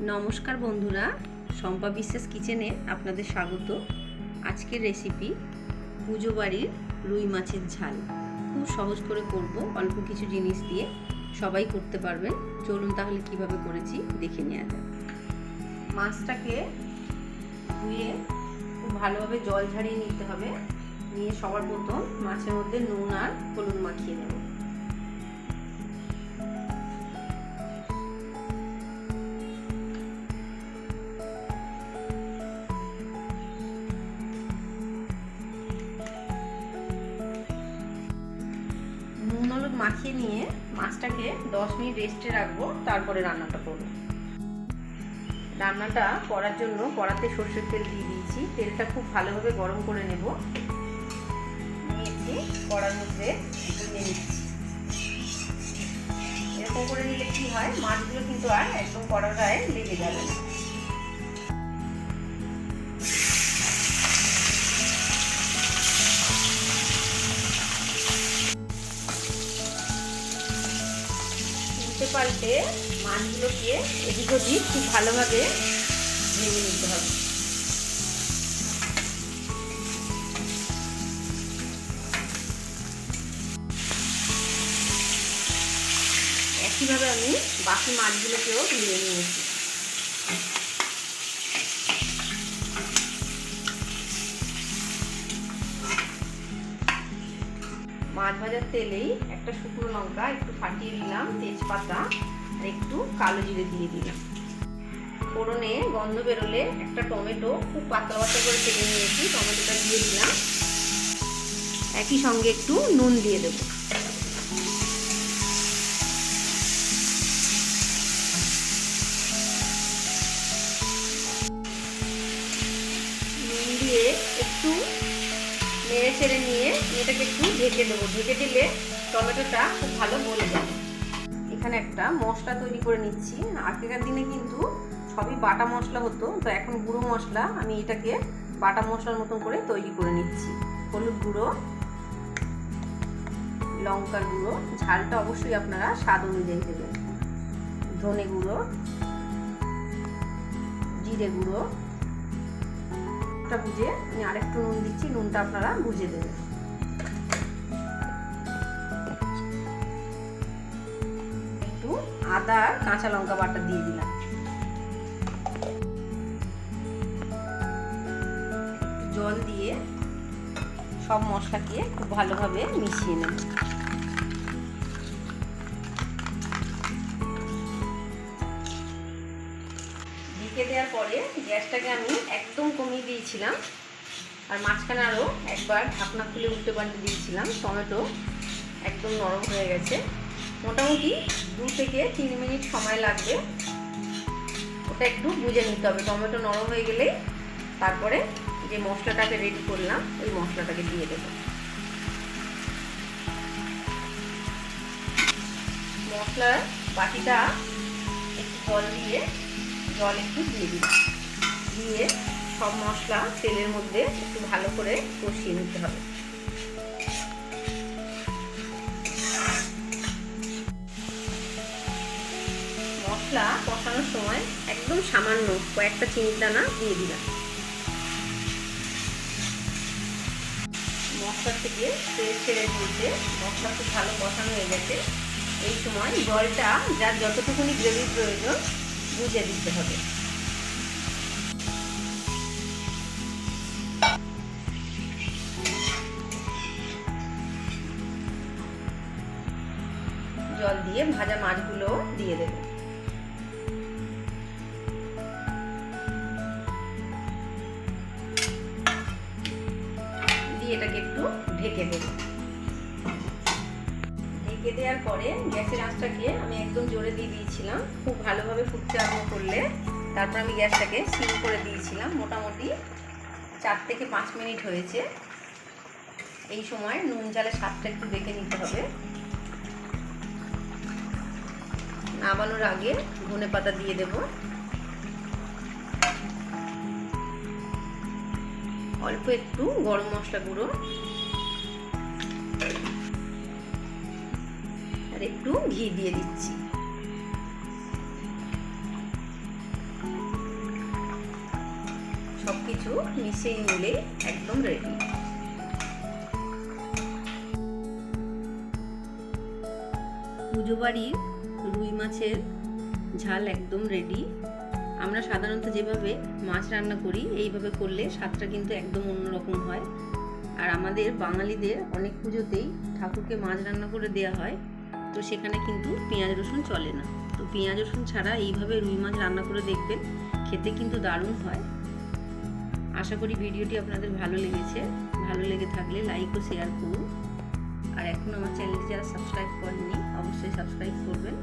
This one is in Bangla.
নমস্কার বন্ধুরা, শম্পা বিশ্বাস কিচেনে আপনাদের স্বাগত। আজকের রেসিপি পুজো বাড়ির রুই মাছের ঝাল। খুব সহজ করে করব, অল্প কিছু জিনিস দিয়ে সবাই করতে পারবেন চলুন তাহলে কীভাবে করেছি দেখে নেওয়া যাক। মাছটাকে ধুয়ে খুব ভালোভাবে জল ঝাড়িয়ে নিতে হবে। নিয়ে সবার প্রথম মাছের মধ্যে নুন আর হলুদ মাখিয়ে নেব। মাখিয়ে নিয়ে মাছটাকে দশ মিনিট রেস্টে রাখব, তারপরে রান্নাটা করব। রান্নাটা করার জন্য কড়াতে সর্ষের তেল দিয়ে দিয়েছি। তেলটা খুব ভালোভাবে গরম করে নেব। নিয়েছি, কড়ার মধ্যে নিয়ে নিচ্ছি এরকম করে নিলে কি হয়, মাছগুলো কিন্তু আর একদম কড়ার গায়ে লেগে যাবে না। পাল্টে মাছগুলোকে এদিক ওদিক খুব ভালোভাবে ভেঙে নিতে হবে। একইভাবে আমি বাকি মাছগুলোকেও ভেঙে নিয়েছি। মাছ ভাজার তেলেই একটা শুকনো লঙ্কা, একটু ফাটিয়ে দিলাম তেজপাতা, আর একটু কালো জিরে দিয়ে দিলাম। ফোড়নে গন্ধ বেরোলে একটা টমেটো, খুব পাতলা পাতলা করে কেটে নিয়েছি, টমেটোটা দিয়ে দিলাম। একই সঙ্গে একটু নুন দিয়ে দেবো। নুন দিয়ে একটু নেড়ে চেড়ে নিয়ে এটাকে একটু ঢেকে দেবো। ঢেকে দিলে টমেটোটা খুব ভালো গলে যাবে। এখানে একটা মশলা তৈরি করে নিচ্ছি। আগেকার দিনে কিন্তু সবই বাটা মশলা হতো, তো এখন গুঁড়ো মশলা আমি এটাকে বাটা মশলার মতন করে তৈরি করে নিচ্ছি। হলুদ গুঁড়ো, লঙ্কার গুঁড়ো, ঝালটা অবশ্যই আপনারা স্বাদ অনুযায়ী দেবেন। ধনে গুঁড়ো, জিরে গুঁড়ো নুনটা বুঝে আমি আরেকটু নুন দিচ্ছি, নুনটা আপনারা বুঝে দেবেন। একটু আদা কাঁচা লঙ্কা বাটা দিয়ে দিলাম। জল দিয়ে সব মশলাকে খুব ভালোভাবে মিশিয়ে নেব। ঢেকে দেওয়ার পরে গ্যাসটাকে আমি একদম কমিয়ে দিয়েছিলাম। আর মাঝখানে আরও একবার ঢাকনা খুলে উল্টে পাল্টে দিয়েছিলাম। টমেটো একদম নরম হয়ে গেছে। মোটামুটি দু থেকে তিন মিনিট সময় লাগবে। ওটা একটু বুঝে নিতে হবে। টমেটো নরম হয়ে গেলেই তারপরে যে মশলাটাকে রেডি করলাম, ওই মশলাটাকে দিয়ে দেবো। মশলার বাটিটা একটু জল দিয়ে জল একটু দিয়ে দিলাম। দিয়ে সব মশলা তেলের মধ্যে একটু ভালো করে কষিয়ে নিতে হবে। মশলা কষানোর সময় একদম সামান্য কয়েকটা চিনির দানা দিয়ে দিলাম। মশলা থেকে তেল ছেড়ে দিয়েছে, মশলা খুব ভালো কষানো হয়ে গেছে। এই সময় জলটা যার যতটুকুনি গ্রেভির প্রয়োজন বুঝে দিতে হবে। জল দিয়ে ভাজা মাছগুলো দিয়ে দেবে। দিয়ে এটাকে একটু ঢেকে দেবো। ঢেকে দেওয়ার পরে গ্যাসের আঁচটাকে আমি একদম জোরে দিয়ে দিয়েছিলাম। খুব ভালোভাবে ফুটতে আরম্ভ করলে। তারপর আমি গ্যাসটাকে সিম করে দিয়েছিলাম। মোটামুটি চার থেকে পাঁচ মিনিট হয়েছে। এই সময় নুন জালের স্বাদটা একটু দেখে নিতে হবে। নামানোর আগে ধনে পাতা দিয়ে দেব। অল্প একটু গরম মশলা গুঁড়ো। একটু ঘি দিয়ে দিচ্ছি। কিছু মিশিয়ে নিলে একদম রেডি পুজো বাড়ির রুই মাছের ঝাল একদম রেডি আমরা সাধারণত যেভাবে মাছ রান্না করি, এইভাবে করলে স্বাদটা কিন্তু একদম অন্যরকম হয়। আর আমাদের বাঙালিদের অনেক পুজোতেই ঠাকুরকে মাছ রান্না করে দেওয়া হয়। তো সেখানে কিন্তু পেঁয়াজ, রসুন চলে না। তো পেঁয়াজ, রসুন ছাড়া এইভাবে রুই মাছ রান্না করে দেখবেন, খেতে কিন্তু দারুণ হয়। আশা করি ভিডিওটি আপনাদের ভালো লেগেছে। ভালো লেগে থাকলে লাইক ও শেয়ার করুন। আর এখন আমার চ্যানেলটি যারা সাবস্ক্রাইব করেননি, অবশ্যই সাবস্ক্রাইব করবেন।